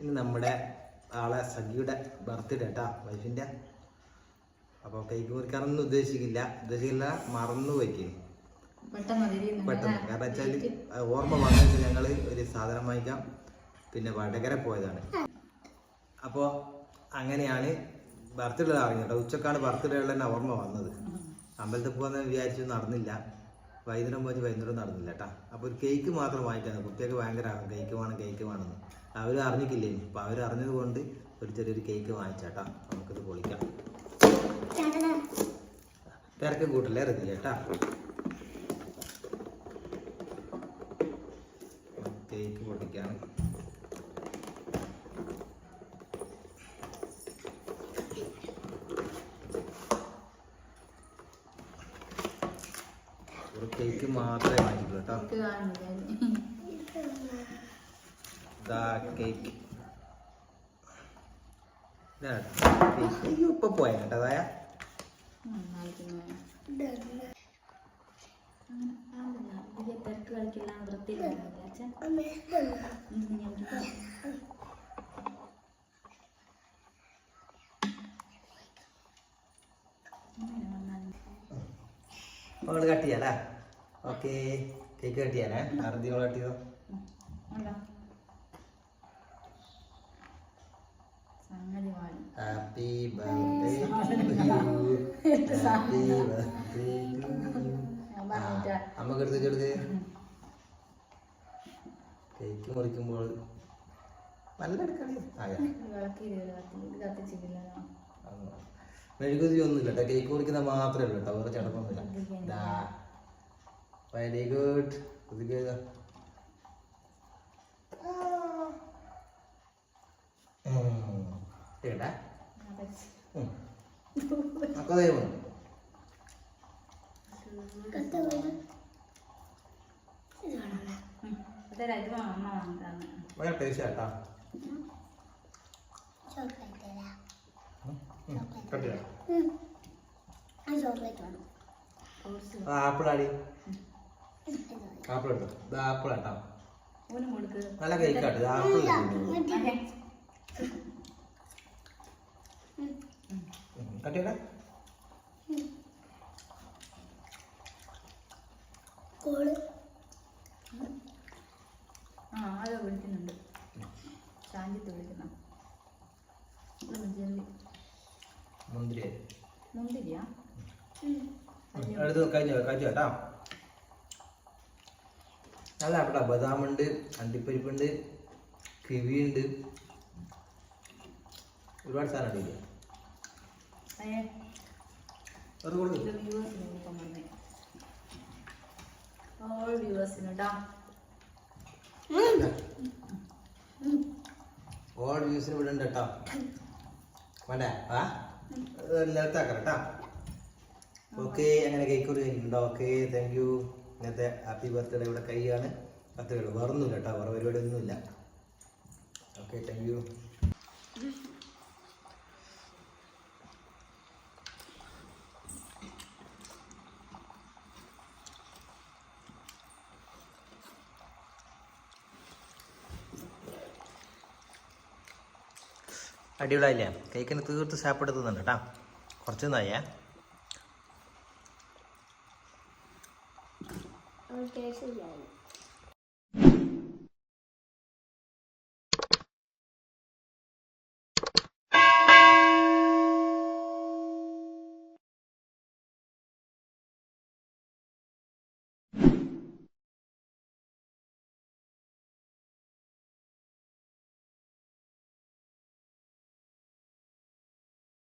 ഇന്ന് നമ്മുടെ ആളെ സഖിയുടെ ബർത്ത്ഡേ കേട്ടാ വൈഫിന്റെ അപ്പോൾ കേക്ക് മുറിക്കാറൊന്നും ഉദ്ദേശിക്കില്ല. ഉദ്ദേശിക്കില്ല മറന്നു വയ്ക്കും പെട്ടെന്ന് കാരണം വെച്ചാൽ ഓർമ്മ വന്നിട്ട് ഞങ്ങൾ ഒരു സാധനം വാങ്ങിക്കാം. പിന്നെ വടകര പോയതാണ്. അപ്പോൾ അങ്ങനെയാണ് ബർത്ത്ഡേ അറിഞ്ഞു കേട്ടോ ഉച്ചക്കാണ് ബർത്ത്ഡേ ഉള്ള തന്നെ ഓർമ്മ വന്നത്. അമ്പലത്തിൽ പോകാന്ന് വിചാരിച്ചു നടന്നില്ല. വൈകുന്നേരം പോയി വൈകുന്നേരം നടന്നില്ല കേട്ടാ അപ്പോൾ ഒരു കേക്ക് മാത്രം വാങ്ങിക്കാൻ കുട്ടികൾക്ക് ഭയങ്കര കേക്ക് വേണം കേക്ക് വേണമെന്ന് അവർ അറിഞ്ഞിട്ടില്ലേ അപ്പോൾ അവർ അറിഞ്ഞത് കൊണ്ട് ഒരു ചെറിയൊരു കേക്ക് വാങ്ങിച്ചാട്ടാ. നമുക്കിത് പൊളിക്കാം. തിരക്ക് കൂട്ടല്ലേ? അറിയത്തില്ല കേട്ടാ കേക്ക് പൊട്ടിക്കാണ് ഒരു കേക്ക് മാത്രമേ വാങ്ങിക്കുള്ളൂ കേട്ടോ. ദാ കേക്ക് അയ്യോ ഇപ്പൊ പോയ കേട്ടതായ തിരക്ക് കളിക്കെല്ലാം നിങ്ങൾ കട്ട് ചെയ്യാലേ ഓക്കെ കേക്ക് കട്ട് ചെയ്യാനേ അറുതി കട്ട് ചെയ്തോ ഉണ്ടോ? Happy birthday happy birthday. അമ്മയ്ക്ക് എടുത്ത് ചെടുക്ക് കേക്ക് മുറിക്കുമ്പോൾ നല്ല എടുക്കണേ. ആയ വിളക്ക് ഇരുപത് കത്തി ഇത് കത്തിച്ചിട്ടില്ലല്ലോ മെഴുകുതി ഒന്നുമില്ല കേട്ടോ. കേക്ക് മുറിക്കുന്ന മാത്രമേ ഉള്ളൂ കേട്ടോ. വേറെ ചടപ്പൊന്നുമില്ല വെരി ഗുഡ് കുതിക്കുക കേട്ടാ അമ്മ വാങ്ങിക്കാന്ന് ഭയങ്കര ടേസ്റ്റ് ചെയ്യാം ഫ്രൂട്ട്സ് ആപ്പിൾ എടുത്തോ ആപ്പിൾ കൊടുക്ക്. നല്ല കേക്ക് ആട്ടോ. ഇത് ആപ്പിൾ കട്ട് ചെയ്യടാ ആ അത് വിളിക്കുന്നുണ്ട്. ശാന്തിത്ത് വിളിക്കുന്ന. ജെല്ലി മുന്തിരി. മുന്തിരിയാ? എടുത്ത് കഴിഞ്ഞ കഴിച്ചു കേട്ടോ. നല്ല അവിടെ ബദാമുണ്ട് അണ്ടിപ്പരിപ്പുണ്ട് കിവിയുണ്ട്. ഒരുപാട് സാധനം ഉണ്ട് ഓൾ വ്യൂവേഴ്സിന് കേട്ടോ ഓൾ വ്യൂസിന് ഇവിടെ ഉണ്ട് കേട്ടോ വേണ്ടേ. ആ? ലെവത്താക്കാം കേട്ടോ ഓക്കെ അങ്ങനെ okay thank you happy birthday ഇവിടെ കൈയാണ്. അത്രേ ഉള്ളൂ. വേറെ ഒന്നുമില്ല കേട്ടോ വേറെ പരിപാടി ഒന്നുമില്ല ഓക്കെ താങ്ക് യു അടിപൊളിയായില്ലേ? കേക്കിന് തീർത്ത് സാപ്പെടുത്തുന്നുണ്ട് കേട്ടാ കുറച്ച് ഓക്കേ ടേസ്റ്റ്